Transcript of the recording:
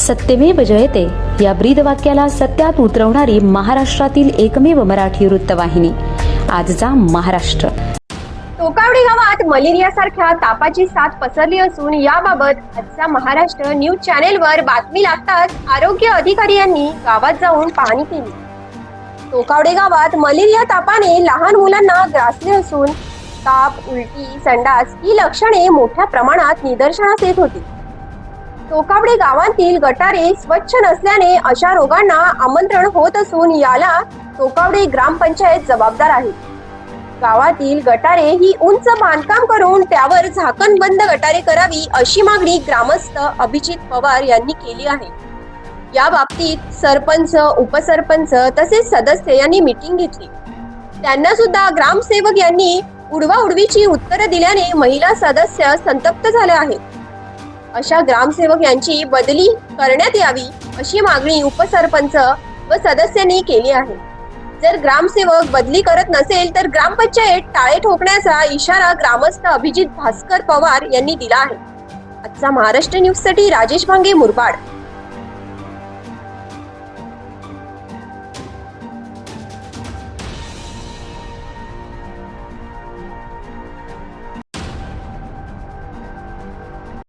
सत्यमेव जयते. या ब्रीद वाक्याला सत्यात उतरवणारी महाराष्ट्रातील एकमेव मराठी वृत्तवाहिनी. आजचा महाराष्ट्र. टोकावडी गावात मलेरिया सारख्या तापाची साथ पसरली असून याबाबत आजचा महाराष्ट्र न्यूज चॅनेलवर बातमी लागताच आरोग्य अधिकारी यांनी गावात जाऊन पाहणी केली. टोकावडे गावात मलेरिया तापाने लहान मुलांना ग्रासले असून ताप उलटी संडास ही लक्षणे मोठ्या प्रमाणात निदर्शनास येत होती. टोकावडे गावातील गटारे स्वच्छ नसल्याने अशा रोगांना आमंत्रण होत असून याला टोकावडे ग्रामपंचायत जबाबदार आहे. गावातील गटारे ही उंच बांधकाम करून त्यावर झाकण बंद गटारे करावी अशी मागणी ग्रामस्थ अभिजित पवार यांनी केली आहे. या बाबतीत सरपंच उपसरपंच तसेच सदस्य यांनी मिटिंग घेतली. त्यांना सुद्धा ग्रामसेवक यांनी उडवा उडवीची उत्तरं दिल्याने महिला सदस्य संतप्त झाल्या आहेत. अशा ग्रामसेवक यांची बदली करण्यात यावी अशी मागणी उपसरपंच व सदस्यांनी केली आहे. जर ग्रामसेवक बदली करत नसेल तर ग्रामपंचायत टाळे ठोकण्याचा इशारा ग्रामस्थ अभिजित भास्कर पवार यांनी दिला आहे. आजचा महाराष्ट्र न्यूजसाठी राजेश भांगे मुरबाड.